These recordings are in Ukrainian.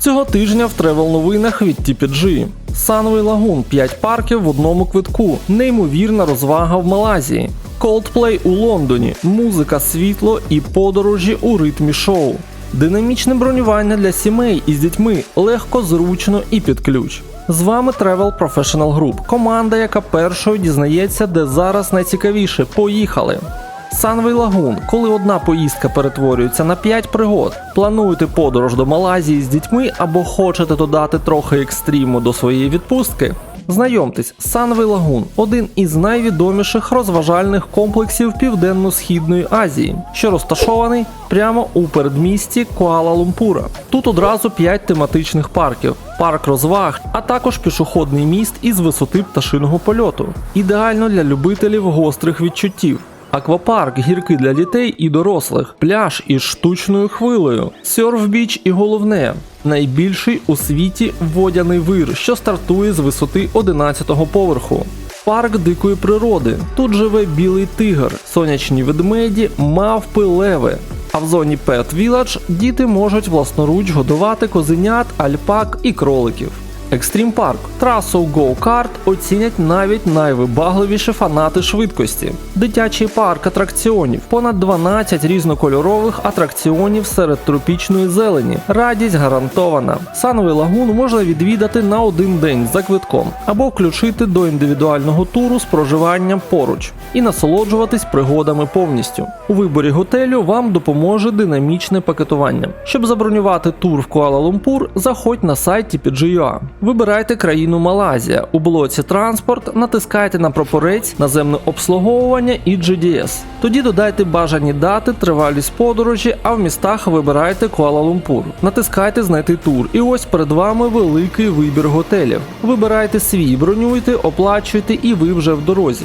Цього тижня в тревел новинах від TPG. Sunway Lagoon 5 парків в одному квитку. Неймовірна розвага в Малайзії. Coldplay у Лондоні, музика, світло і подорожі у ритмі шоу. Динамічне бронювання для сімей із дітьми легко, зручно і під ключ. З вами Travel Professional Group, команда, яка першою дізнається, де зараз найцікавіше. Поїхали! Sunway Lagoon, коли одна поїздка перетворюється на 5 пригод. Плануєте подорож до Малайзії з дітьми або хочете додати трохи екстриму до своєї відпустки? Знайомтесь, Sunway Lagoon – один із найвідоміших розважальних комплексів Південно-Східної Азії, що розташований прямо у передмісті Куала-Лумпура. Тут одразу 5 тематичних парків, парк розваг, а також пішохідний міст із висоти пташиного польоту. Ідеально для любителів гострих відчуттів. Аквапарк гірки для дітей і дорослих, пляж із штучною хвилею, серф-біч і головне найбільший у світі водяний вир, що стартує з висоти 11-го поверху. Парк дикої природи. Тут живе білий тигр, сонячні ведмеді, мавпи, леви. А в зоні Pet Village діти можуть власноруч годувати козенят, альпак і кроликів. Екстрім Парк трасу Go-Kart оцінять навіть найвибагливіші фанати швидкості. Дитячий парк атракціонів, понад 12 різнокольорових атракціонів серед тропічної зелені. Радість гарантована. Сановий лагун можна відвідати на один день за квитком або включити до індивідуального туру з проживанням поруч і насолоджуватись пригодами повністю. У виборі готелю вам допоможе динамічне пакетування. Щоб забронювати тур в Куала-Лумпур, заходь на сайт TPG.ua. Вибирайте країну Малайзія. У блоці транспорт натискайте на прапорець наземне обслуговування і GDS. Тоді додайте бажані дати, тривалість подорожі, а в містах вибирайте Куала-Лумпур. Натискайте знайти тур. І ось перед вами великий вибір готелів. Вибирайте свій, бронюйте, оплачуйте і ви вже в дорозі.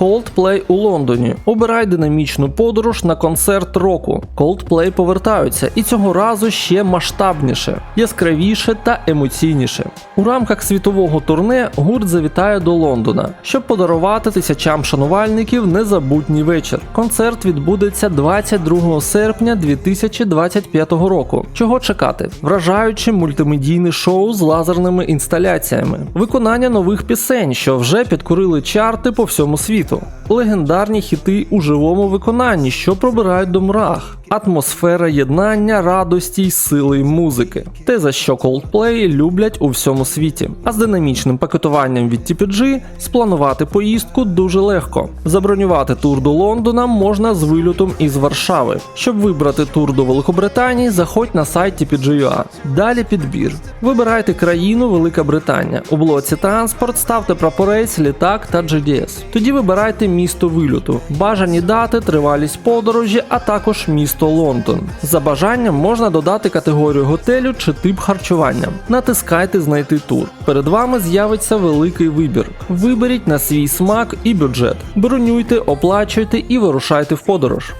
Coldplay у Лондоні. Обирай динамічну подорож на концерт року. Coldplay повертаються, і цього разу ще масштабніше, яскравіше та емоційніше. У рамках світового турне гурт завітає до Лондона, щоб подарувати тисячам шанувальників незабутній вечір. Концерт відбудеться 22 серпня 2025 року. Чого чекати? Вражаюче мультимедійне шоу з лазерними інсталяціями, виконання нових пісень, що вже підкорили чарти по всьому світу, легендарні хіти у живому виконанні, що пробирають до мурах. Атмосфера єднання, радості й сили й музики. Те, за що Coldplay люблять у всьому світі. А з динамічним пакетуванням від TPG спланувати поїздку дуже легко. Забронювати тур до Лондона можна з вильотом із Варшави. Щоб вибрати тур до Великобританії, заходь на сайт TPG.ua. Далі підбір. Вибирайте країну Велика Британія. У блоці транспорт ставте прапорець, літак та GDS. Тоді вибирайте місто вильоту, бажані дати, тривалість подорожі, а також місто Лондон. За бажанням можна додати категорію готелю чи тип харчування. Натискайте знайти тур. Перед вами з'явиться великий вибір. Виберіть на свій смак і бюджет. Бронюйте, оплачуйте і вирушайте в подорож.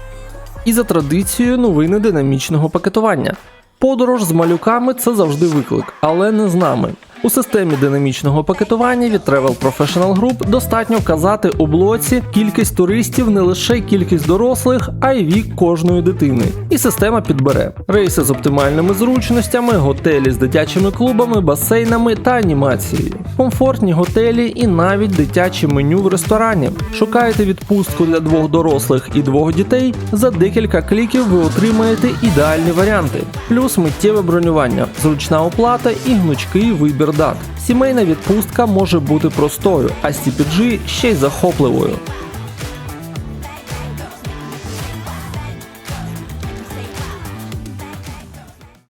І за традицією новини динамічного пакетування. Подорож з малюками це завжди виклик, але не з нами. У системі динамічного пакетування від Travel Professional Group достатньо вказати у блоці кількість туристів, не лише кількість дорослих, а й вік кожної дитини. І система підбере рейси з оптимальними зручностями, готелі з дитячими клубами, басейнами та анімацією, комфортні готелі і навіть дитяче меню в ресторані. Шукаєте відпустку для двох дорослих і двох дітей. За декілька кліків ви отримаєте ідеальні варіанти, плюс миттєве бронювання, зручна оплата і гнучкий вибір дат. Сімейна відпустка може бути простою, а CPG ще й захопливою.